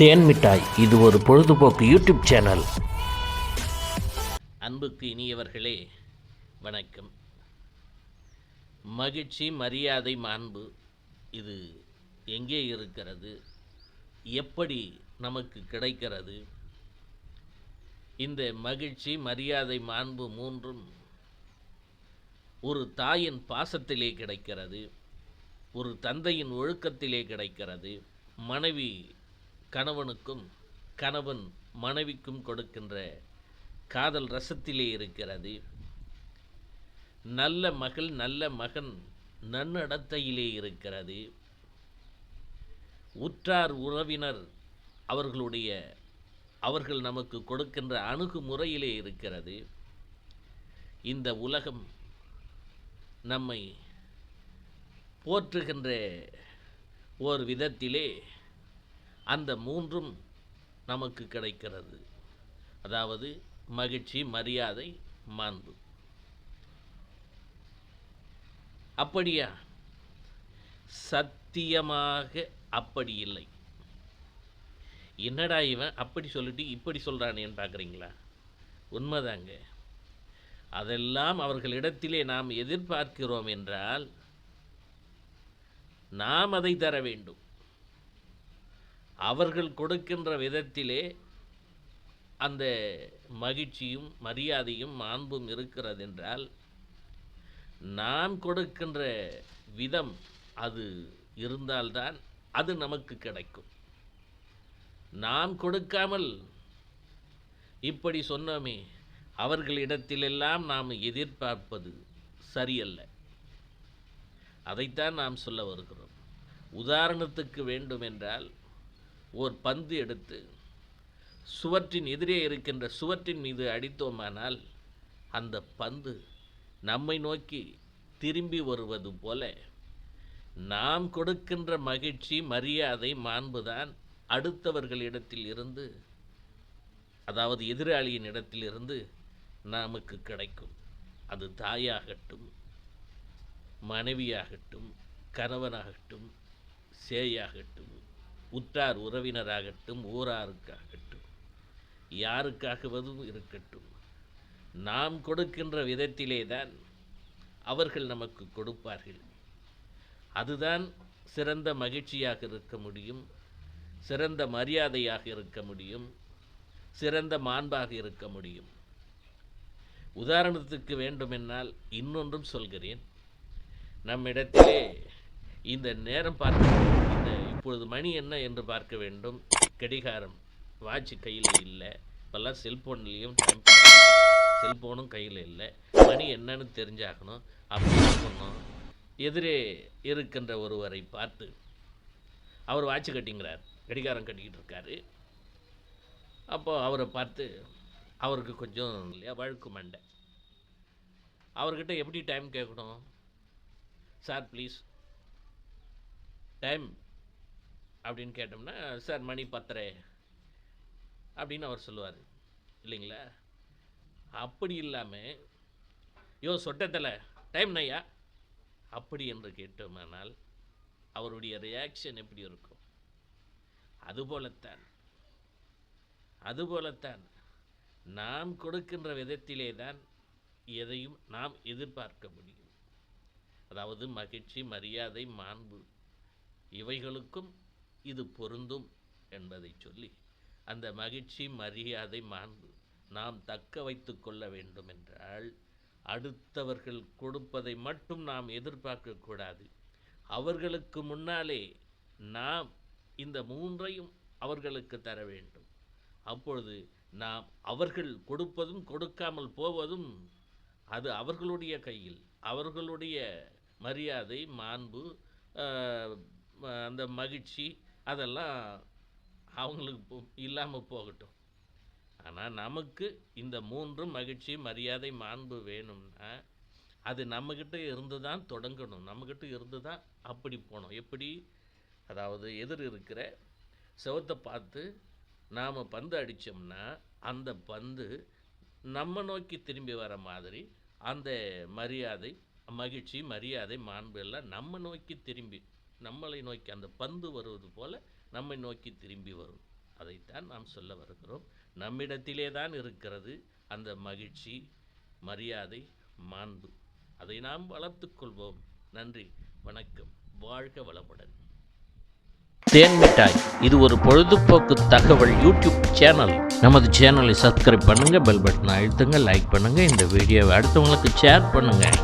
தேன் மிட்டாய். இது ஒரு பொழுதுபோக்கு யூடியூப் சேனல். அன்புக்கு இனியவர்களே வணக்கம். மகிழ்ச்சி மரியாதை மாண்பு இது எங்கே இருக்கிறது? எப்படி நமக்கு கிடைக்கிறது? இந்த மகிழ்ச்சி மரியாதை மாண்பு மூன்றும் ஒரு தாயின் பாசத்திலே கிடைக்கிறது ஒரு தந்தையின் ஒழுக்கத்திலே கிடைக்கிறது மனைவி கணவனுக்கும் கணவன் மனைவிக்கும் கொடுக்கின்ற காதல் ரசத்திலே இருக்கிறது. நல்ல மகள் நல்ல மகன் நன்னடத்தையிலே இருக்கிறது. உற்றார் உறவினர் அவர்களுடைய அவர்கள் நமக்கு கொடுக்கின்ற அணுகுமுறையிலே இருக்கிறது. இந்த உலகம் நம்மை போற்றுகின்ற ஓர் விதத்திலே அந்த மூன்றும் நமக்கு கிடைக்கிறது. அதாவது மகிழ்ச்சி மரியாதை மாண்பு. அப்படியா? சத்தியமாக அப்படி இல்லை. என்னடா இவன் அப்படி சொல்லிட்டு இப்படி சொல்கிறானேன்னு பார்க்குறீங்களா உண்மைதாங்க. அதெல்லாம் அவர்களிடத்திலே நாம் எதிர்பார்க்கிறோம் என்றால் நாம் அதை தர வேண்டும். அவர்கள் கொடுக்கின்ற விதத்திலே அந்த மகிழ்ச்சியும் மரியாதையும் மாண்பும் இருக்கிறது என்றால் நாம் கொடுக்கின்ற விதம் அது இருந்தால்தான் அது நமக்கு கிடைக்கும். நாம் கொடுக்காமல் இப்படி சொன்னோமே அவர்களிடத்திலெல்லாம் நாம் எதிர்பார்ப்பது சரியல்ல. அதைத்தான் நாம் சொல்ல வருகிறோம். உதாரணத்துக்கு வேண்டுமென்றால் ஓர் பந்து எடுத்து சுவற்றின் எதிரே இருக்கின்ற சுவற்றின் மீது அடித்தோமானால் அந்த பந்து நம்மை நோக்கி திரும்பி வருவது போல நாம் கொடுக்கின்ற மகிழ்ச்சி மரியாதை மாண்புதான் அடுத்தவர்களிடத்தில் இருந்து அதாவது எதிராளியின் இடத்திலிருந்து நமக்கு கிடைக்கும். அது தாயாகட்டும் மனைவியாகட்டும் கணவனாகட்டும் சேயாகட்டும் உற்றார் உறவினராகட்டும் ஊராருக்காகட்டும் யாருக்காகவதும் இருக்கட்டும். நாம் கொடுக்கின்ற விதத்திலே தான் அவர்கள் நமக்கு கொடுப்பார்கள். அதுதான் சிறந்த மகிழ்ச்சியாக இருக்க முடியும் சிறந்த மரியாதையாக இருக்க முடியும் சிறந்த மாண்பாக இருக்க முடியும். உதாரணத்துக்கு வேண்டுமென்றால் இன்னொன்றும் சொல்கிறேன். நம்மிடத்திலே இந்த நேரம் பார்க்க இப்பொழுது மணி என்ன என்று பார்க்க வேண்டும். கடிகாரம் வாட்ச் கையில் இல்லை. இப்போல்லாம் செல்ஃபோன்லேயும் செல்ஃபோனும் கையில் இல்லை. மணி என்னன்னு தெரிஞ்சாகணும். அப்படின்னு சொன்னோம் எதிரே இருக்கின்ற ஒருவரை பார்த்து அவர் வாட்ச் கட்டிங்கிறார். கடிகாரம் கட்டிக்கிட்டு இருக்காரு. அப்போ அவரை பார்த்து அவருக்கு கொஞ்சம் இல்லையா வழுக்கு மண்டை. அவர்கிட்ட எப்படி டைம் கேட்கணும்? சார் ப்ளீஸ் டைம் அப்படின்னு கேட்டோம்னா சார் மணி பத்தரை அப்படின்னு அவர் சொல்லுவார். இல்லைங்களா? அப்படி இல்லாமல் யோ சொட்டத்தில் டைம் நையா? அப்படி என்று கேட்டோமானால் அவருடைய ரியாக்ஷன் எப்படி இருக்கும்? அதுபோலத்தான் அதுபோலத்தான் நாம் கொடுக்கின்ற விதத்திலே தான் எதையும் நாம் எதிர்பார்க்க முடியும். அதாவது மகிழ்ச்சி மரியாதை மாண்பு இவைகளுக்கும் இது பொருந்தும் என்பதை சொல்லி அந்த மகிழ்ச்சி மரியாதை மாண்பு நாம் தக்க வைத்து கொள்ள வேண்டும் என்றால் அடுத்தவர்கள் கொடுப்பதை மட்டும் நாம் எதிர்பார்க்கக்கூடாது அவர்களுக்கு முன்னாலே நாம் இந்த மூன்றையும் அவர்களுக்கு தர வேண்டும். அப்பொழுது நாம் அவர்கள் கொடுப்பதும் கொடுக்காமல் போவதும் அது அவர்களுடைய கையில் அவர்களுடைய மரியாதை மாண்பு அந்த மகிழ்ச்சி அதெல்லாம் அவங்களுக்கு இல்லாமல் போகட்டும். ஆனால் நமக்கு இந்த மூன்றும் மகிழ்ச்சி மரியாதை மாண்பு வேணும்னா அது நம்மக்கிட்ட இருந்து தான் தொடங்கணும். நம்மக்கிட்ட இருந்து தான் அப்படி போகணும். எப்படி? அதாவது எதிர் இருக்கிற செவத்தை பார்த்து நாம் பந்து அடித்தோம்னா அந்த பந்து நம்ம நோக்கி திரும்பி வர மாதிரி அந்த மரியாதை மகிழ்ச்சி மரியாதை மாண்பு எல்லாம் நம்ம நோக்கி திரும்பி நம்மளை நோக்கி அந்த பந்து வருவது போல நம்மை நோக்கி திரும்பி வரும். அதைத்தான் நாம் சொல்ல வருகிறோம். நம்மிடத்திலே தான் இருக்கிறது அந்த மகிழ்ச்சி மரியாதை மாண்பு. அதை நாம் வளர்த்துக்கொள்வோம் நன்றி வணக்கம். வாழ்க வளமுடன். தேன் மிட்டாய். இது ஒரு பொழுதுபோக்கு தகவல் யூடியூப் சேனல். நமது சேனலை சப்ஸ்கிரைப் பண்ணுங்கள் பெல் பட்டனை அழுத்துங்க லைக் பண்ணுங்கள் இந்த வீடியோவை அடுத்தவங்களுக்கு ஷேர் பண்ணுங்கள்